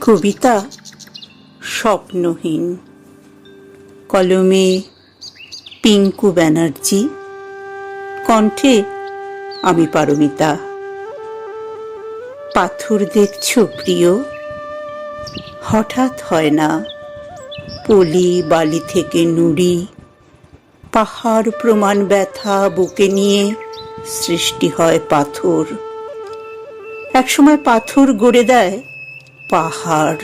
কবিতা স্বপ্নহীন। কলমে পিঙ্কু ব্যানার্জি, কণ্ঠে আমি পারমিতা। পাথর দেখছ প্রিয়? হঠাৎ হয় না। পলি বালি থেকে নুড়ি, পাহাড় প্রমাণ ব্যথা বুকে নিয়ে সৃষ্টি হয় পাথর। একসময় পাথর গড়ে দেয় পাহাড়।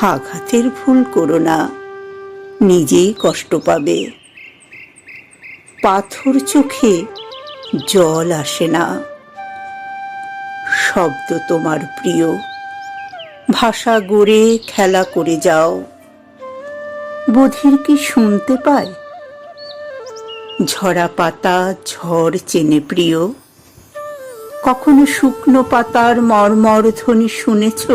আঘাতের ভুল করো না, নিজেই কষ্ট পাবে। পাথর চোখে জল আসে না। শব্দ তোমার প্রিয়, ভাষা গড়ে খেলা করে যাও। বধির কি শুনতে পায়? ঝরা পাতা ঝড় চেনে প্রিয়। কখনো শুকনো পাতার মর্মর ধ্বনি শুনেছ?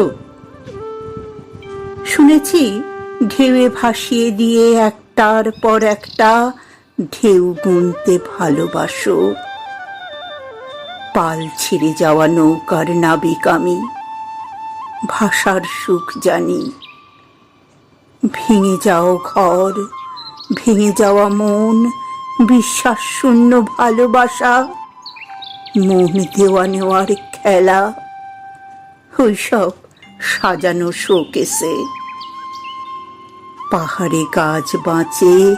শুনেছি ঢেউয়ে ভাসিয়ে দিয়ে একটার পর একটা ঢেউ গুনতে ভালোবাসো। পাল ছিঁড়ে যাওয়া নৌকার নাবিক আমি, ভাষার সুখ জানি। ভেঙে যাও ঘর, ভেঙে যাওয়া মন, বিশ্বাস, শূন্য, ভালোবাসা মন দেওয়া নেওয়ার খেলা ওইসব সাজানো শোকেসে। পাহাড়ে গাছ বাঁচে,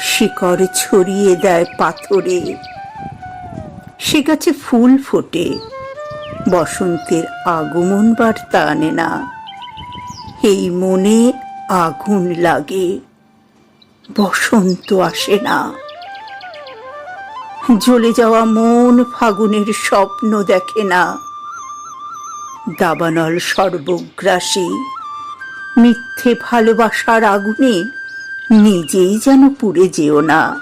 শিকড় ছড়িয়ে দেয় পাথরে। সে গাছে ফুল ফোটে, বসন্তের আগমন বার্তা আনে না। এই মনে আগুন লাগে, বসন্ত আসে না। জ্বলে যাওয়া মন ফাগুনের স্বপ্ন দেখে না। দাবানল সর্বগ্রাসী, মিথ্যে ভালোবাসার আগুনে নিজেই যেন পুড়ে যেও না।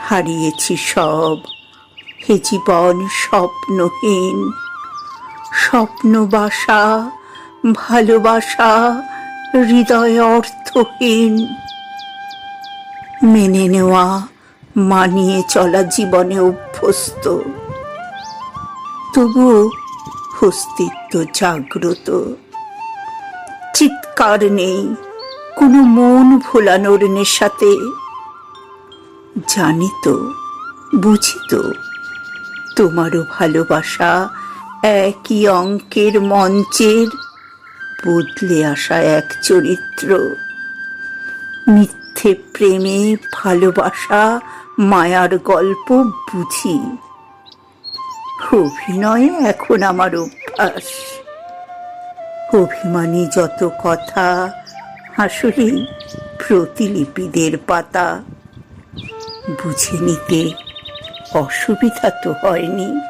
হারিয়েছি সব, হে জীবন স্বপ্নহীন স্বপ্ন বাসা ভালোবাসা, হৃদয় অর্থহীন। মেনে নেওয়া মানিয়ে চলা জীবনে অভ্যস্ত। তবুও অস্তিত্ব জাগ্রত। চিৎকার নেই, কোনো মন ভোলানোর নেশাতে। জানিত বুঝিত তোমারও ভালোবাসা একই অঙ্কের মঞ্চের বদলে আসা এক চরিত্র। মিথ্যে প্রেমে ভালোবাসা, মায়ার গল্প বুঝি। অভিনয়ে এখন আমার অভ্যাস। অভিমানী যত কথা, আসলে প্রতিলিপিদের পাতা। বুঝে নিতে অসুবিধা তো হয়নি।